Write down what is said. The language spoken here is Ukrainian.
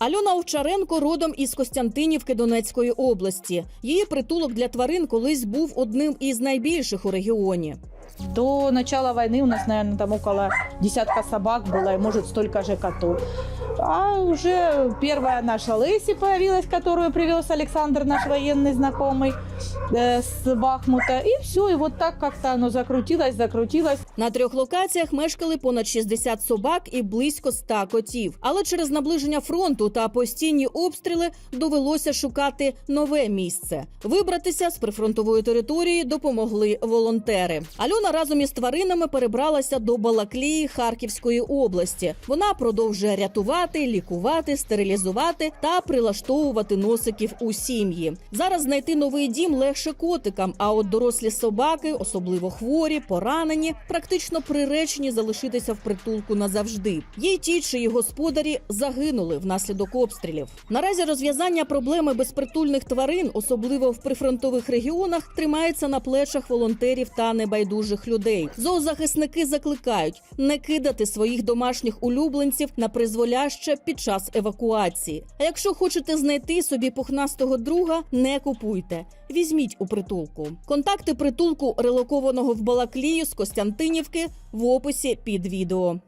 Альона Овчаренко родом із Костянтинівки Донецької області. Її притулок для тварин колись був одним із найбільших у регіоні. До начала войны у нас, наверное, там около десятка собак было, и может столько же котов. А уже первая наша Лэйси появилась, которую привез Александр, наш военный знакомый э, с Бахмута. И все, и вот так как-то оно закрутилось, закрутилось. На трьох локаціях мешкали понад 60 собак і близько 100 котів. Але через наближення фронту та постійні обстріли довелося шукати нове місце. Вибратися з прифронтової території допомогли волонтери. Альона разом із тваринами перебралася до Балаклії Харківської області. Вона продовжує рятувати, лікувати, стерилізувати та прилаштовувати носиків у сім'ї. Зараз знайти новий дім легше котикам. А от дорослі собаки, особливо хворі, поранені, практично приречені залишитися в притулку назавжди. Є й ті, чиї господарі загинули внаслідок обстрілів. Наразі розв'язання проблеми безпритульних тварин, особливо в прифронтових регіонах, тримається на плечах волонтерів та небайдужих людей. Зоозахисники закликають не кидати своїх домашніх улюбленців на призволяще під час евакуації. А якщо хочете знайти собі пухнастого друга, не купуйте. Візьміть у притулку. Контакти притулку релокованого в Балаклію з Костянтинівки в описі під відео.